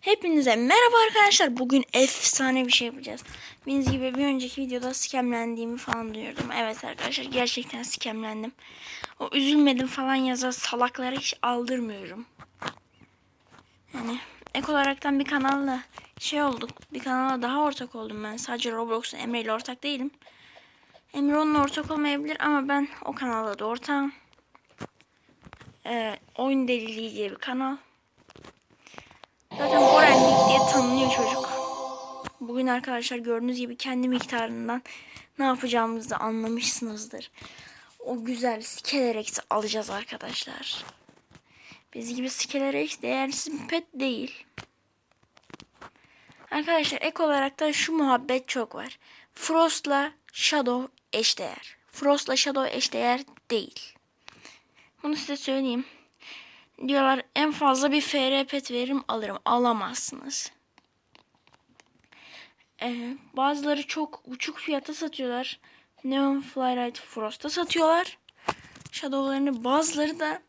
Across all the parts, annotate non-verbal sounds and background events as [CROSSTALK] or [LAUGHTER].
Hepinize merhaba arkadaşlar. Bugün efsane bir şey yapacağız. Bildiğiniz gibi bir önceki videoda skemlendiğimi falan duyurdum. Evet arkadaşlar gerçekten skemlendim. O üzülmedim falan yazar salaklara hiç aldırmıyorum. Yani ek olaraktan bir kanalla şey olduk. Bir kanala daha ortak oldum ben. Sadece Roblox'un Emre ile ortak değilim. Emre onunla ortak olmayabilir ama ben o kanalda da ortağım. Ee, oyun deliliği diye bir kanal. Zaten Borenlik diye tanınıyor çocuk. Bugün arkadaşlar gördüğünüz gibi kendi miktarından ne yapacağımızı anlamışsınızdır. O güzel Skelerex alacağız arkadaşlar. Biz gibi Skelerex değersiz bir pet değil. Arkadaşlar ek olarak da şu muhabbet çok var. Frost'la Shadow eşdeğer. Frost'la Shadow eşdeğer değil. Bunu size söyleyeyim. Diyorlar en fazla bir FR pet veririm alırım. Alamazsınız. Ee, bazıları çok uçuk fiyata satıyorlar. Neon Flyride Frost'a satıyorlar. Shadow'larını bazıları da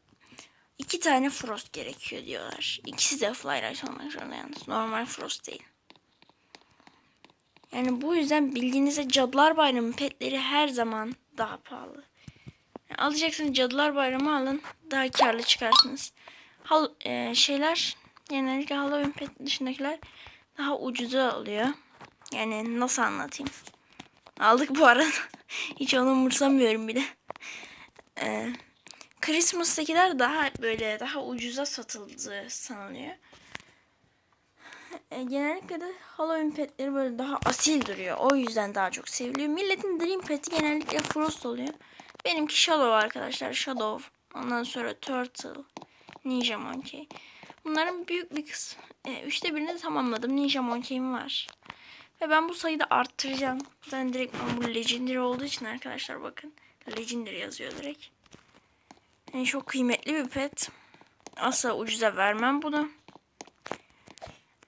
iki tane Frost gerekiyor diyorlar. İkisi de Flyride olmak zorunda yalnız. Normal Frost değil. Yani bu yüzden bildiğinizde Cadılar Bayramı petleri her zaman daha pahalı. Alacaksınız Cadılar Bayramı alın. Daha karlı çıkarsınız. Hal, e, şeyler genellikle Halloween pet dışındakiler daha ucuza alıyor. Yani nasıl anlatayım? Aldık bu arada. [LAUGHS] Hiç onu umursamıyorum bile. Ee, Christmas'takiler daha böyle daha ucuza satıldığı sanılıyor. E, genellikle de Halloween petleri böyle daha asil duruyor. O yüzden daha çok seviliyor. Milletin Dream peti genellikle Frost oluyor. Benimki Shadow arkadaşlar. Shadow. Ondan sonra Turtle. Ninja Monkey. Bunların büyük bir kısmı. E, üçte birini tamamladım. Ninja Monkey'im var. Ve ben bu sayıda arttıracağım. Ben direkt bu Legendary olduğu için arkadaşlar bakın. Legendary yazıyor direkt. Yani çok kıymetli bir pet. Asla ucuza vermem bunu.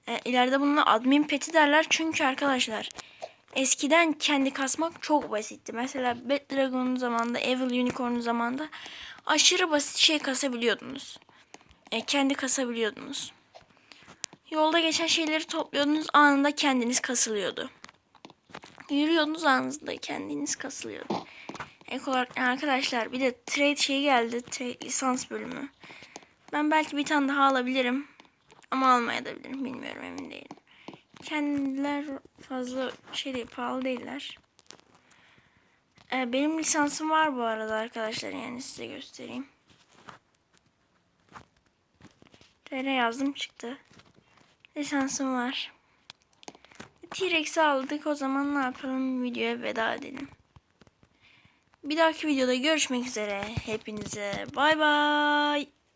E, ileride bununla admin peti derler. Çünkü arkadaşlar eskiden kendi kasmak çok basitti. Mesela Bad Dragon'un zamanında, Evil Unicorn'un zamanında aşırı basit şey kasabiliyordunuz. E, kendi kasabiliyordunuz. Yolda geçen şeyleri topluyordunuz anında kendiniz kasılıyordu. Yürüyordunuz anında kendiniz kasılıyordu. Ek olarak arkadaşlar bir de trade şey geldi. Trade lisans bölümü. Ben belki bir tane daha alabilirim. Ama almayabilirim. Bilmiyorum emin değilim. Kendiler fazla şey değil, pahalı değiller. Ee, benim lisansım var bu arada arkadaşlar. Yani size göstereyim. TR yazdım çıktı. Lisansım var. T-Rex'i aldık. O zaman ne yapalım? Videoya veda edelim. Bir dahaki videoda görüşmek üzere. Hepinize bay bay.